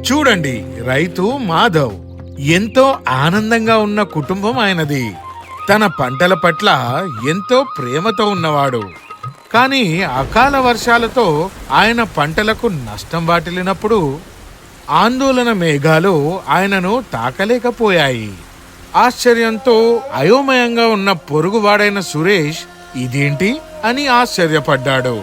చూడండి రైతు మాధవ్ ఎంతో ఆనందంగా ఉన్న కుటుంబం ఆయనది. తన పంటల పట్ల ఎంతో ప్రేమతో ఉన్నవాడు. కానీ అకాల వర్షాలతో ఆయన పంటలకు నష్టం వాటిల్లినప్పుడు ఆందోళన మేఘాలు ఆయనను తాకలేకపోయాయి. ఆశ్చర్యంతో అయోమయంగా ఉన్న పొరుగువాడైన సురేష్ ఇదేంటి అని ఆశ్చర్యపడ్డాడు.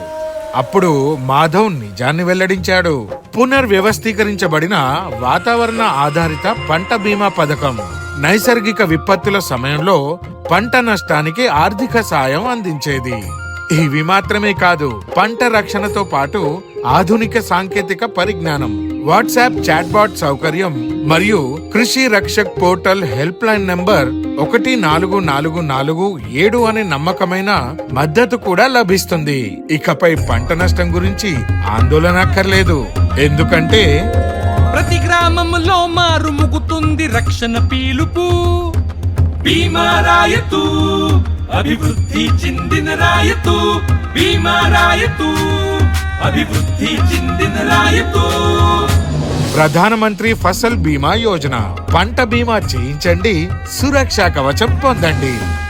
అప్పుడు మాధవ్ నిజాన్ని వెల్లడించాడు. పునర్వ్యవస్థీకరించబడిన వాతావరణ ఆధారిత పంట బీమా పథకం నైసర్గిక విపత్తుల సమయంలో పంట నష్టానికి ఆర్థిక సాయం అందించేది. ఇవి మాత్రమే కాదు పంట రక్షణతో పాటు ఆధునిక సాంకేతిక పరిజ్ఞానం వాట్సాప్ చాట్బాట్ సౌకర్యం మరియు Krishi Rakshak portal help line number ఒకటి నాలుగు నాలుగు నాలుగు ఏడు అనే నమ్మకమైన మద్దతు కూడా లభిస్తుంది. ఇకపై పంట నష్టం గురించి ఆందోళన అక్కర్లేదు. ఎందుకంటే ప్రతి గ్రామంలో మారుముగుతుంది రక్షణ పీలుపు. బీమా రాయతు అభివృద్ధి చెందిన రాయతు. బీమా రాయతు అభివృద్ధి చెందిన రాయతు. ప్రధానమంత్రి ఫసల్ బీమా యోజన. పంట బీమా చేయించండి సురక్షా కవచం పొందండి.